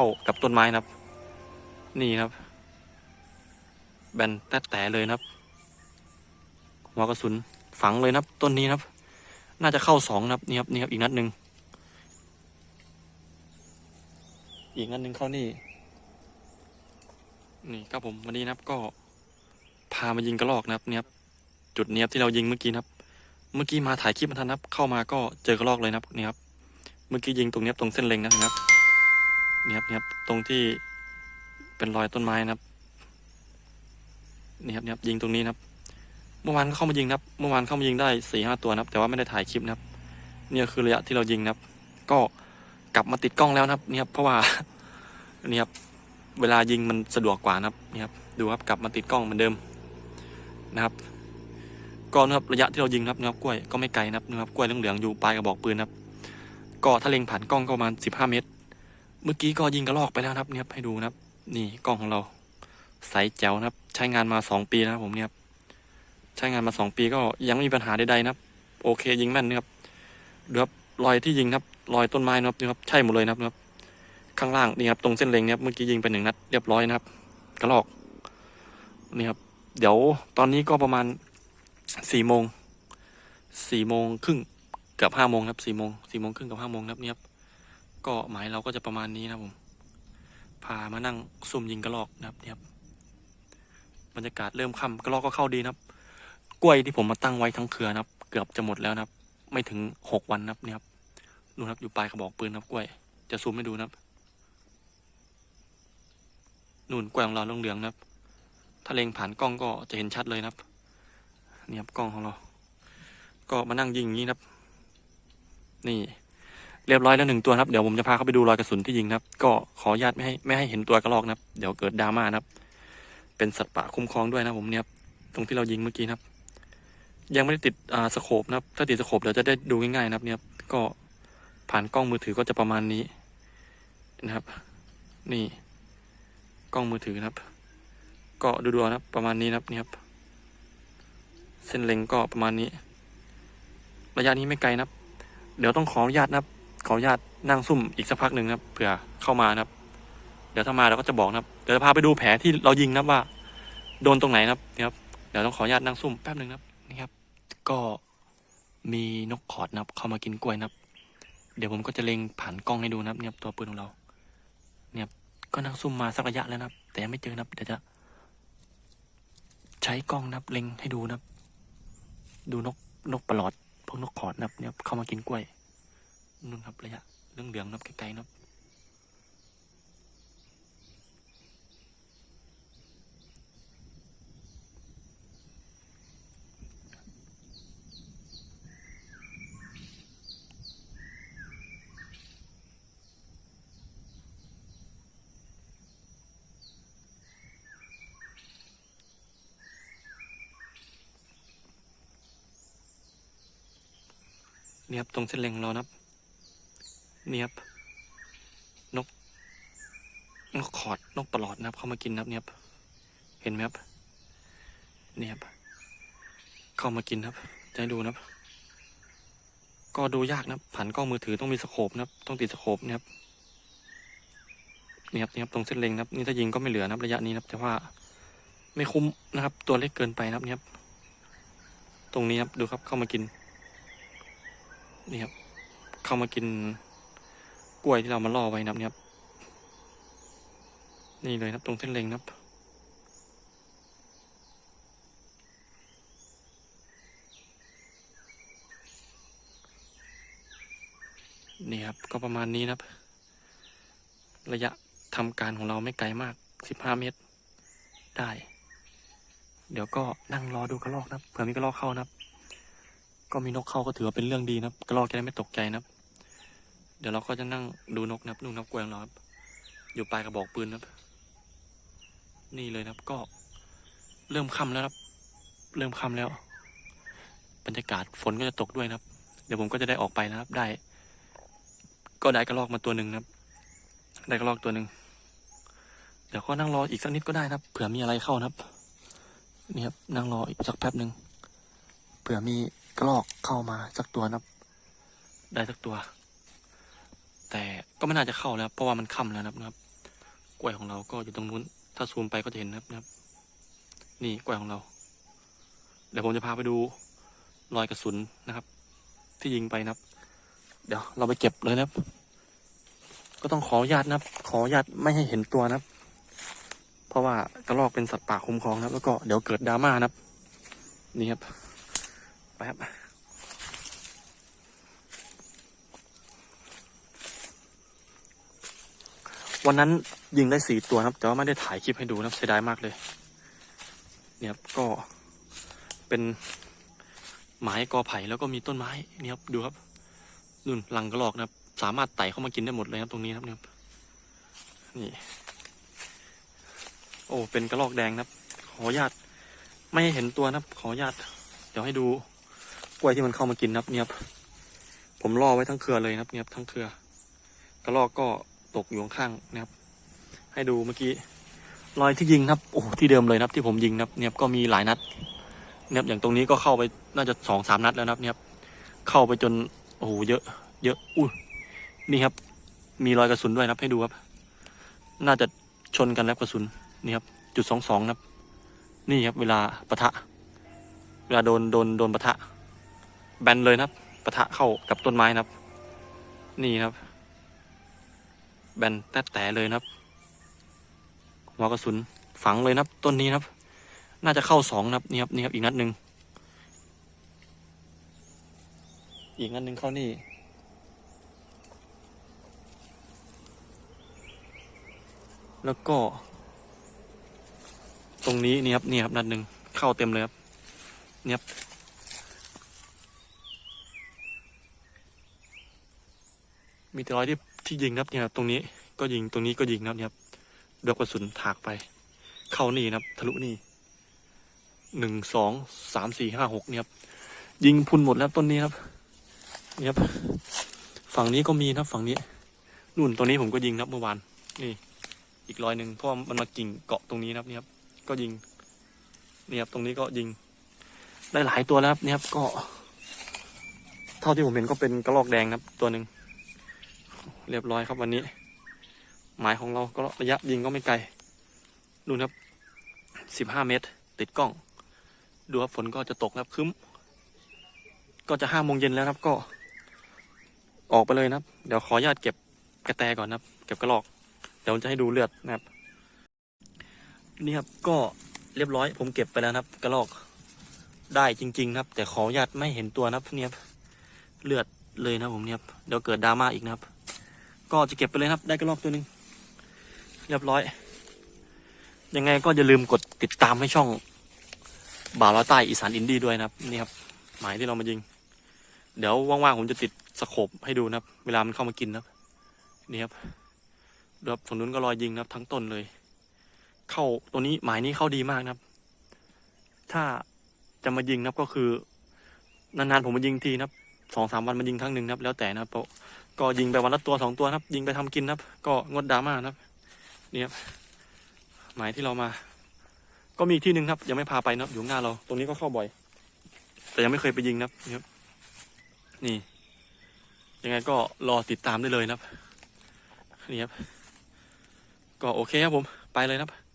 เข้ากับต้นไม้นะครับ นี่ครับ แบนแต่แต่เลยนะครับ หัวกระสุนฝังเลยนะครับ ต้นนี้นะครับ น่าจะเข้าสองนะครับนี่ครับนี่ครับอีกนัดหนึ่งอีกนัดหนึ่งเข้านี่ นี่ครับผมวันนี้นะครับก็พามายิงกระรอกนะครับเนี่ยครับจุดเนี้ยครับที่เรายิงเมื่อกี้นะครับ เมื่อกี้มาถ่ายคลิปมาทันนะครับ เข้ามาก็เจอกระรอกเลยนะครับนี่ครับเมื่อกี้ยิงตรงเนี้ยครับตรงเส้นเล็งนะครับ นี่ครับนี่ครับตรงที่เป็นรอยต้นไม้นะครับนี่ครับนี่ครับยิงตรงนี้นะครับ เมื่อวานก็เข้ามายิงนะครับ เมื่อวานเข้ามายิงได้สี่ห้าตัวนะครับ แต่ว่าไม่ได้ถ่ายคลิปนะครับ เนี่ยคือระยะที่เรายิงนะครับ ก็กลับมาติดกล้องแล้วนะครับเนี่ยครับเพราะว่าเนี่ยครับเวลายิงมันสะดวกกว่านะครับเนี่ยครับดูครับกลับมาติดกล้องเหมือนเดิมนะครับก็นะครับระยะที่เรายิงนะครับนะครับกล้วยก็ไม่ไกลนะครับนะครับกล้วยเหลืองๆอยู่ปลายกระบอกปืนนะครับ ก็ถ้าเล็งผ่านกล้องก็ประมาณสิบห้าเมตร เมื่อกี้ก็ยิงกระลอกไปแล้วครับเนี่ยครับให้ดูนะครับ นี่กล้องของเราใสแจ๋วนะครับ ใช้งานมาสองปีนะครับผมเนี่ยครับใช้งานมาสองปีก็ยังไม่มีปัญหาใดๆนะครับ โอเคยิงแม่นนะครับดูครับรอยที่ยิงครับรอยต้นไม้นะครับนี่ครับใช่หมดเลยนะครับครับ ข้างล่างนี่ครับตรงเส้นเล็งเนี่ยเมื่อกี้ยิงไปหนึ่งนัดเรียบร้อยนะครับ กระลอกนี่ครับ เดี๋ยวตอนนี้ก็ประมาณสี่โมงสี่โมงครึ่งกือบห้าโมงครับสี่โมงสี่โมงครึ่งกับห้าโมงครับเนี่ยครับ ก็หมายเราก็จะประมาณนี้นะผม พามานั่งซุ่มยิงกระลอกนะครับเนี่ยครับบรรยากาศเริ่มค่ำกระลอกก็เข้าดีนะครับ กล้วยที่ผมมาตั้งไว้ทั้งเครือนะครับ เกือบจะหมดแล้วนะครับ ไม่ถึงหกวันนะครับเนี่ยครับดูนะครับอยู่ปลายกระบอกปืนนะครับกล้วย จะซูมให้ดูนะครับนู่นกล้วยของเราเหลืองๆนะครับ ถ้าเล็งผ่านกล้องก็จะเห็นชัดเลยนะครับนี่ครับกล้องของเรา ก็มานั่งยิงอย่างนี้นะครับ นี่ เรียบร้อยแล้วหนึ่งตัวครับ เดี๋ยวผมจะพาเขาไปดูรอยกระสุนที่ยิงนะครับ ก็ขออนุญาตไม่ให้ไม่ให้เห็นตัวกระรอกนะครับ เดี๋ยวเกิดดราม่านะครับ เป็นสัตว์ป่าคุ้มครองด้วยนะผมเนี่ยครับตรงที่เรายิงเมื่อกี้นะครับ ยังไม่ได้ติดอ่าสโคปนะครับ ถ้าติดสโคปเดี๋ยวจะได้ดูง่ายๆนะครับ เนี่ยครับก็ผ่านกล้องมือถือก็จะประมาณนี้นะครับ นี่ กล้องมือถือนะครับ ก็ดูๆนะครับ ประมาณนี้นะครับนี่ครับ เส้นเล็งก็ประมาณนี้ ระยะนี้ไม่ไกลนะครับ เดี๋ยวต้องขออนุญาตนะครับ ขออนุญาตนั่งซุ่มอีกสักพักหนึ่งนะครับเผื่อเข้ามานะครับ เดี๋ยวถ้ามาเราก็จะบอกนะครับ เดี๋ยวจะพาไปดูแผลที่เรายิงนะครับว่า โดนตรงไหนนะครับนี่ครับ เดี๋ยวต้องขออนุญาตนั่งซุ่มแป๊บหนึ่งนะครับนี่ครับ ก็มีนกขอดนะครับ เข้ามากินกล้วยนะครับ เดี๋ยวผมก็จะเล็งผ่านกล้องให้ดูนะครับเนี่ยครับตัวปืนของเรา เนี่ยก็นั่งซุ่มมาสักระยะแล้วนะครับ แต่ยังไม่เจอนะครับเดี๋ยวจะ ใช้กล้องนับเล็งให้ดูนะครับ ดูนกนกประหลอดพวกนกขอดนะครับเนี่ยเข้ามากินกล้วย นู่นครับระยะเรื่องเหลืองนับไกลๆนับเนี่ยครับตรงเส้นเล็งของเรานับ นี่ยครับนก นกขอดนกปลอดนะครับ เข้ามากินนะครับเนี่ยครับเห็นไหมครับเนี่ยครับเข้ามากินนะครับจะให้ดูนะครับ ก็ดูยากนะครับผ่านกล้องมือถือต้องมีสโคปนะครับ ต้องติดสโคปนะครับนี่ครับนี่ครับตรงเส้นเล็งนะครับนี่ถ้ายิงก็ไม่เหลือนะครับ ระยะนี้นะครับแต่ว่าไม่คุ้มนะครับ ตัวเล็กเกินไปนะครับเนี่ยครับ ตรงนี้ครับดูครับเข้ามากินนี่ครับเข้ามากิน ล้วยที่เรามาล่อไว้นะครับเนี่ยนี่เลยครับตรงเส้นเล็งครับนี่ครับ ก็ประมาณนี้นะครับ ระยะทำการของเราไม่ไกลมากสิบห้าเมตร ได้ เดี๋ยวก็นั่งรอดูกระรอกนะครับเผื่อมีกระรอกเข้านะครับ ก็มีนกเข้าก็ถือว่าเป็นเรื่องดีนะครับ กระรอกจะได้ไม่ตกใจนะครับ เดี๋ยวเราก็จะนั่งดูนกนะครับดูนกกวางเราครับ อยู่ปลายกระบอกปืนครับ นี่เลยครับก็เริ่มค่ำแล้วครับ เริ่มค่ำแล้ว บรรยากาศฝนก็จะตกด้วยนะครับ เดี๋ยวผมก็จะได้ออกไปนะครับ ได้ ก็ได้กระรอกมาตัวหนึ่งนะครับ ได้กระรอกตัวหนึ่งเดี๋ยวก็นั่งรออีกสักนิดก็ได้นะครับ เผื่อมีอะไรเข้านะครับ นี่ครับนั่งรออีกสักแป๊บหนึ่งเผื่อมีกระรอกเข้ามาสักตัวนะครับ ได้สักตัว แต่ก็ไม่น่าจะเข้าแล้วเพราะว่ามันค่ำแล้วนะครับนะครับ กล้วยของเราก็อยู่ตรงนู้น ถ้าซูมไปก็จะเห็นนะครับนะครับ นี่กล้วยของเรา เดี๋ยวผมจะพาไปดูรอยกระสุนนะครับ ที่ยิงไปนะครับ เดี๋ยวเราไปเก็บเลยนะครับ ก็ต้องขออนุญาตนะครับ ขออนุญาตไม่ให้เห็นตัวนะครับ เพราะว่ากระรอกเป็นสัตว์ป่าคุ้มครองนะครับ แล้วก็เดี๋ยวเกิดดราม่านะครับ นี่ครับไปครับ วันนั้นยิงได้สี่ตัวครับ แต่ว่าไม่ได้ถ่ายคลิปให้ดูนับเสียดายมากเลย เนี่ยครับก็เป็นไม้กอไผ่แล้วก็มีต้นไม้นี่ครับดูครับนุ่นลังกระรอกนะครับ สามารถไต่เข้ามากินได้หมดเลยครับตรงนี้ครับเนี่ยครับนี่ โอ้เป็นกระรอกแดงนะครับ ขออนุญาตไม่ให้เห็นตัวนะครับ ขออนุญาตเดี๋ยวให้ดูกล้วยที่มันเข้ามากินนะครับเนี่ยครับผมล่อไว้ทั้งเครือเลยนะครับเนี่ยครับทั้งเครือกระรอกก็ ตกอยู่ข้างๆนะครับ ให้ดูเมื่อกี้รอยที่ยิงนะครับโอ้ที่เดิมเลยนะครับ ที่ผมยิงนะครับเนี่ยก็มีหลายนัดเนี่ยครับอย่างตรงนี้ก็เข้าไปน่าจะสองสามนัดแล้วนะครับเนี่ยเข้าไปจนโอ้โหเยอะ เยอะอุ้ยนี่ครับ มีรอยกระสุนด้วยนะครับให้ดูครับ น่าจะชนกันแล้วกระสุนนี่ครับจุดสองสองนะครับ นี่ครับ เวลาปะทะ เวลาโดนโดนโดนปะทะ แบนเลยนะครับปะทะเข้ากับต้นไม้นะครับ นี่ครับ แบนแต๊แต่เลยนะครับหัวกระสุนฝังเลยนะครับ ต้นนี้นะครับ น่าจะเข้าสองนะครับนี่ครับนี่ครับอีกนัดหนึ่งอีกนัดหนึ่งเข้านี่แล้วก็ ตรงนี้นี่ครับนี่ครับนัดหนึ่งเข้าเต็มเลยครับนี่ครับมีแต่รอยที่ ที่ยิงครับเนี่ยครับตรงนี้ก็ยิงตรงนี้ก็ยิงนะครับเนี่ยครับดอกกระสุนถากไป เข้านี่นะครับ ทะลุนี่หนึ่งสองสามสี่ห้าหกเนี่ยครับยิงพุนหมดแล้วต้นนี้ครับเนี่ยครับ ฝั่งนี้ก็มีนะครับฝั่งนี้นู่นตัวนี้ผมก็ยิงนะครับเมื่อวานนี่ อีกรอยหนึ่งเพราะว่ามันมากิ่งเกาะตรงนี้นะครับเนี่ยครับ ก็ยิงเนี่ยครับตรงนี้ก็ยิงได้หลายตัวแล้วครับเนี่ยครับก็ เท่าที่ผมเห็นก็เป็นกระรอกแดงนะครับ ตัวหนึ่ง เรียบร้อยครับวันนี้ หมายของเราก็ระยะยิงก็ไม่ไกลดูนะครับสิบห้าเมตร ติดกล้อง ดูครับฝนก็จะตกนะครับคึ้ม ก็จะห้าโมงเย็นแล้วครับก็ ออกไปเลยนะครับ เดี๋ยวขออนุญาตเก็บกระแตก่อนนะครับ เก็บกระรอก เดี๋ยวจะให้ดูเลือดนะครับ นี่ครับก็เรียบร้อย ผมเก็บไปแล้วนะครับ กระรอกได้จริงๆนะครับ แต่ขออนุญาตไม่เห็นตัวนะครับเนี่ยเลือดเลยนะผมเนี่ยครับเดี๋ยวเกิดดราม่าอีกนะครับ ก็จะเก็บไปเลยครับ ได้กระรอกตัวหนึ่งเรียบร้อย ยังไงก็อย่าลืมกดติดตามให้ช่องบ่าวล้อใต้อีสานอินดี้ด้วยนะครับ นี่ครับ หมายที่เรามายิง เดี๋ยวว่างๆผมจะติดสโคปให้ดูนะครับ เวลามันเข้ามากินนะครับ นี่ครับเดี๋ยวฝั่งนู้นก็รอยยิงนะครับ ทั้งต้นเลย เข้าตัวนี้หมายนี้เข้าดีมากนะครับ ถ้าจะมายิงนะครับก็คือนานๆผมมายิงทีนะครับสองสามวันมายิงครั้งหนึ่งนะครับ แล้วแต่นะครับ ก็ยิงไปวันละตัวสองตัวครับ ยิงไปทำกินครับ ก็งดดราม่านะครับนี่ครับหมายที่เรามา ก็มีที่หนึ่งครับ ยังไม่พาไปนะอยู่หน้าเรา ตรงนี้ก็เข้าบ่อย แต่ยังไม่เคยไปยิงนะครับนี่ครับนี่ ยังไงก็รอติดตามได้เลยนะครับนี่ครับก็โอเคครับผม ไปเลยนะครับ